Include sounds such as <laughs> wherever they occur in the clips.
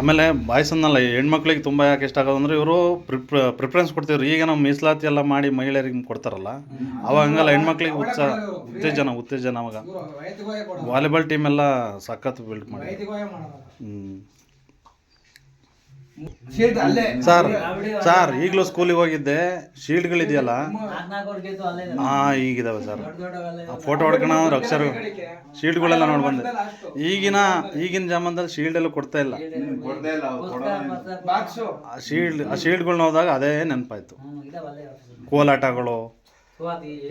ಆಮೇಲೆ ಬಾಯ್ಸನ್ನಲ್ಲ ಹೆಣ್ಮಕ್ಳಿಗೆ ತುಂಬ ಯಾಕೆ ಇಷ್ಟ ಆಗೋದು ಅಂದರೆ ಇವರು ಪ್ರಿಫರೆನ್ಸ್ ಕೊಡ್ತಿದ್ರು. ಈಗ ನಾವು ಮೀಸಲಾತಿ ಎಲ್ಲ ಮಾಡಿ ಮಹಿಳೆಯರಿಗೆ ಕೊಡ್ತಾರಲ್ಲ ಅವಾಗ ಹಂಗಲ್ಲ ಹೆಣ್ಮಕ್ಳಿಗೆ ಉತ್ಸಾಹ ಉತ್ತೇಜನ ಉತ್ತೇಜನ ಅವಾಗ. ವಾಲಿಬಾಲ್ ಟೀಮ್ ಎಲ್ಲ ಸಖತ್ ಬಿಲ್ಡ್ ಮಾಡಿ ಹ್ಞೂ ಸರ್ ಸರ್ ಈಗಲೂ ಸ್ಕೂಲಿಗೆ ಹೋಗಿದ್ದೆ. ಶೀಲ್ಡ್ಗಳಿದೆಯಲ್ಲ ಹಾಂ ಈಗಿದಾವೆ ಸರ್ ಆ ಫೋಟೋ ಹೊಡ್ಕೊಳ ಅಕ್ಷರ. ಶೀಲ್ಡ್ಗಳೆಲ್ಲ ನೋಡಿ ಬಂದೆ. ಈಗಿನ ಈಗಿನ ಜಮಾನದಲ್ಲಿ ಶೀಲ್ಡ್ ಎಲ್ಲ ಕೊಡ್ತಾ ಇಲ್ಲ. ಆ ಶೀಲ್ಡ್ ಆ ಶೀಲ್ಡ್ಗಳ್ನ ಹೋದಾಗ ಅದೇ ನೆನಪಾಯ್ತು. ಕೋಲಾಟಗಳು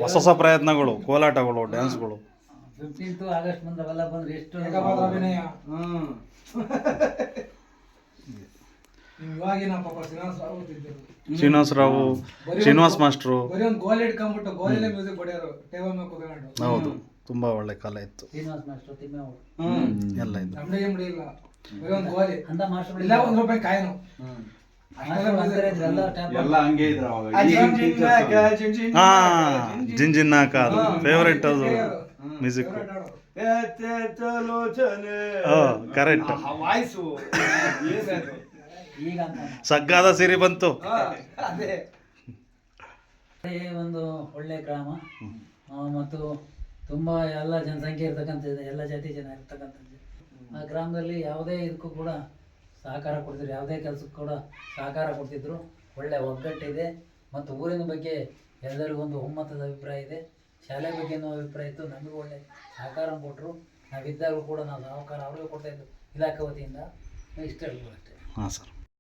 ಹೊಸ ಹೊಸ ಪ್ರಯತ್ನಗಳು ಕೋಲಾಟಗಳು ಡ್ಯಾನ್ಸ್ಗಳು ಫಿಫ್ಟೀನ್ತ್ ಆಗಸ್ಟ್ ಬಂದ್ರೆ ಎಷ್ಟು <laughs> ರಾವು ಹ್ಮ್. ಶ್ರೀನಿವಾಸ ರಾವ್ ಶ್ರೀನಿವಾಸರಾವು ಶ್ರೀನಿವಾಸ್ ಮಾಸ್ಟ್ರು. ಬರೀ ಒಂದು ಗೋಲ್ ಇಟ್ಕೊಂಡ್ಬಿಟ್ಟು ಗೋಲಲ್ಲೇ ಮ್ಯೂಸಿಕ್ ಹೊಡೆಯೋರು. ಟೇಬಲ್ ಮೇಲೆ ಕೂತ್ಕೊಂಡು. ಹೌದು. ತುಂಬಾ ಒಳ್ಳೆ ಕಾಲ ಇತ್ತು. ಶ್ರೀನಿವಾಸ್ ಮಾಸ್ಟರ್ ತಿಮ್ಮೆ ಅವರು. ಎಲ್ಲ ಇದ್ದು ನಮ್ದೇ ಗಿಮ್ಡಿ ಇಲ್ಲ ಬರೀ ಒಂದು ಗೋಲಿ. ಅಂತ ಮಾಸ್ಟರ್ ಇಲ್ಲ ಒಂದ್ ರೂಪಾಯಿ ಕಾಯಿನು. ಎಲ್ಲ ಟ್ಯಾಪ್ ಎಲ್ಲ ಹಂಗೆ ಇದ್ರು ಅವಾಗ. ಈಗಿನ teachers ಹಾಂ ಜಿಂಜಿನ್ನಾಕ ಅದು. ಫೇವ್ರೆಟ್ ಅದು. ಮ್ಯೂಸಿಕ್ ಕರೆಕ್ಟ್ ವಾಯ್ಸು ಈಗ ಅಂತ ಸಗ್ಗಾದ ಸಿರಿ ಬಂತು. ಅದೇ. ಅದೇ ಒಂದು ಒಳ್ಳೆ ಗ್ರಾಮ. ಮತ್ತು ತುಂಬಾ ಎಲ್ಲ ಜನಸಂಖ್ಯೆ ಇರ್ತಕ್ಕಂಥ ಎಲ್ಲ ಜಾತಿ ಜನ ಇರ್ತಕ್ಕಂಥ ಆ ಗ್ರಾಮದಲ್ಲಿ ಯಾವುದೇ ಇದಕ್ಕೂ ಕೂಡ ಸಹಕಾರ ಕೊಡ್ತಿದ್ರು ಯಾವುದೇ ಕೆಲಸಕ್ಕೂ ಕೂಡ ಸಹಕಾರ ಕೊಡ್ತಿದ್ರು. ಒಳ್ಳೆ ಒಗ್ಗಟ್ಟಿದೆ. ಮತ್ತು ಊರಿನ ಬಗ್ಗೆ ಎಲ್ಲರಿಗೂ ಒಂದು ಒಮ್ಮತದ ಅಭಿಪ್ರಾಯ ಇದೆ. ಶಾಲೆ ಬಗ್ಗೆನೂ ಅಭಿಪ್ರಾಯ ಇತ್ತು. ನಮಗೂ ಒಳ್ಳೆ ಸಹಕಾರ ಕೊಟ್ಟರು ನಾವಿದ್ದಾಗಲೂ ಕೂಡ ನಾವು ಸಹಕಾರ ಅವ್ರಿಗೂ ಕೊಡ್ತಾ ಇದ್ದು ಇಲಾಖೆ ವತಿಯಿಂದ. ಇಷ್ಟ ಅಷ್ಟೇ. ಹಾಂ ಸರ್.